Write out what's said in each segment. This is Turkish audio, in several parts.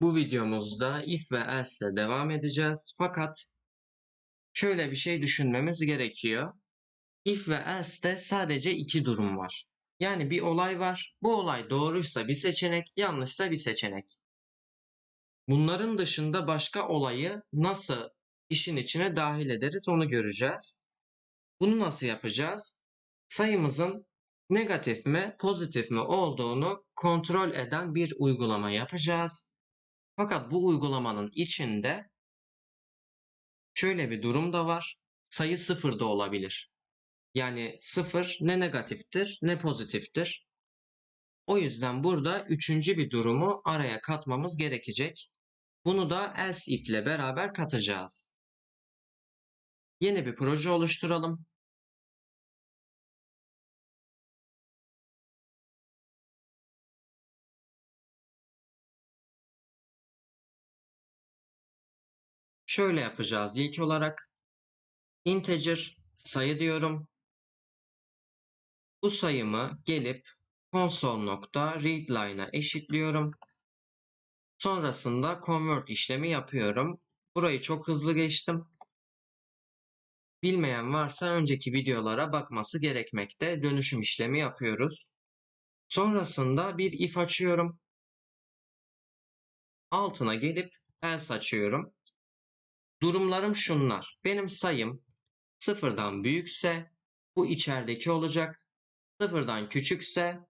Bu videomuzda if ve else ile devam edeceğiz. Fakat şöyle bir şey düşünmemiz gerekiyor. If ve else'de sadece iki durum var. Yani bir olay var. Bu olay doğruysa bir seçenek, yanlışsa bir seçenek. Bunların dışında başka olayı nasıl işin içine dahil ederiz onu göreceğiz. Bunu nasıl yapacağız? Sayımızın negatif mi, pozitif mi olduğunu kontrol eden bir uygulama yapacağız. Fakat bu uygulamanın içinde şöyle bir durum da var. Sayı sıfır da olabilir. Yani sıfır ne negatiftir ne pozitiftir. O yüzden burada üçüncü bir durumu araya katmamız gerekecek. Bunu da else if ile beraber katacağız. Yeni bir proje oluşturalım. Şöyle yapacağız ilk olarak. Integer sayı diyorum. Bu sayımı gelip console.readline'a eşitliyorum. Sonrasında convert işlemi yapıyorum. Burayı çok hızlı geçtim. Bilmeyen varsa önceki videolara bakması gerekmekte. Dönüşüm işlemi yapıyoruz. Sonrasında bir if açıyorum. Altına gelip else açıyorum. Durumlarım şunlar. Benim sayım sıfırdan büyükse bu içerideki olacak. Sıfırdan küçükse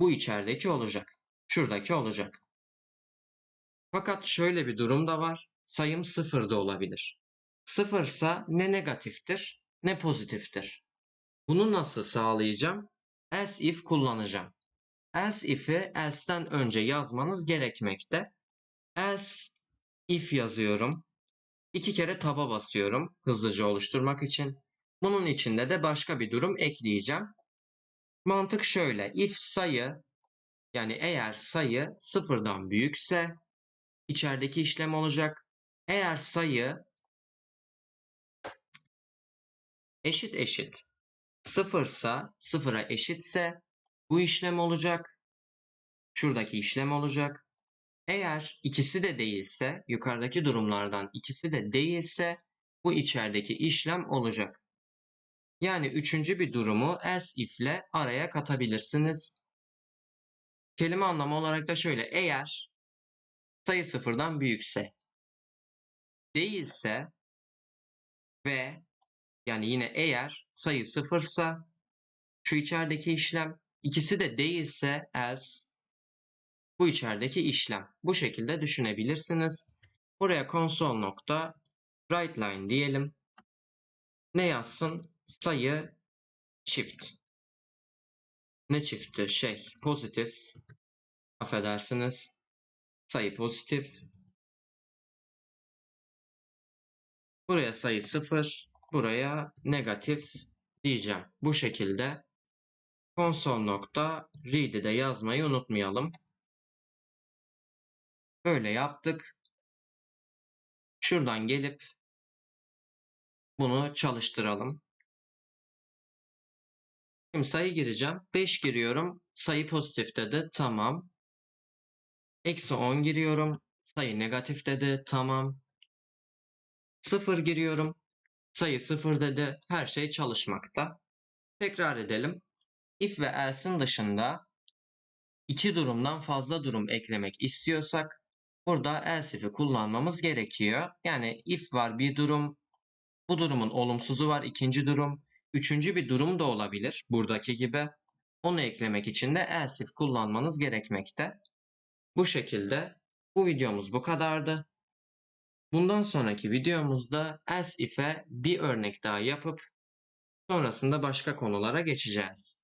bu içerideki olacak. Şuradaki olacak. Fakat şöyle bir durum da var. Sayım sıfır da olabilir. Sıfırsa ne negatiftir ne pozitiftir. Bunu nasıl sağlayacağım? Else if kullanacağım. Else if'i else'den önce yazmanız gerekmekte. Else if yazıyorum. İki kere taba basıyorum hızlıca oluşturmak için. Bunun içinde de başka bir durum ekleyeceğim. Mantık şöyle. If sayı yani eğer sayı sıfırdan büyükse içerideki işlem olacak. Eğer sayı eşit eşit sıfırsa sıfıra eşitse bu işlem olacak. Şuradaki işlem olacak. Eğer ikisi de değilse, yukarıdaki durumlardan ikisi de değilse bu içerideki işlem olacak. Yani üçüncü bir durumu else if ile araya katabilirsiniz. Kelime anlamı olarak da şöyle. Eğer sayı sıfırdan büyükse, değilse ve yani yine eğer sayı sıfırsa şu içerideki işlem ikisi de değilse else bu içerideki işlem. Bu şekilde düşünebilirsiniz. Buraya console nokta writeLine diyelim. Ne yazsın? Sayı çift. Ne çifti? Şey pozitif. Affedersiniz. Sayı pozitif. Buraya sayı sıfır. Buraya negatif diyeceğim. Bu şekilde console nokta read'i de yazmayı unutmayalım. Böyle yaptık. Şuradan gelip bunu çalıştıralım. Şimdi sayı gireceğim. 5 giriyorum. Sayı pozitif dedi. Tamam. Eksi 10 giriyorum. Sayı negatif dedi. Tamam. 0 giriyorum. Sayı 0 dedi. Her şey çalışmakta. Tekrar edelim. If ve else'in dışında iki durumdan fazla durum eklemek istiyorsak Burada else if'i kullanmamız gerekiyor. Yani if var bir durum. Bu durumun olumsuzu var ikinci durum. Üçüncü bir durum da olabilir buradaki gibi. Onu eklemek için de else if kullanmanız gerekmekte. Bu şekilde bu videomuz bu kadardı. Bundan sonraki videomuzda else if'e bir örnek daha yapıp sonrasında başka konulara geçeceğiz.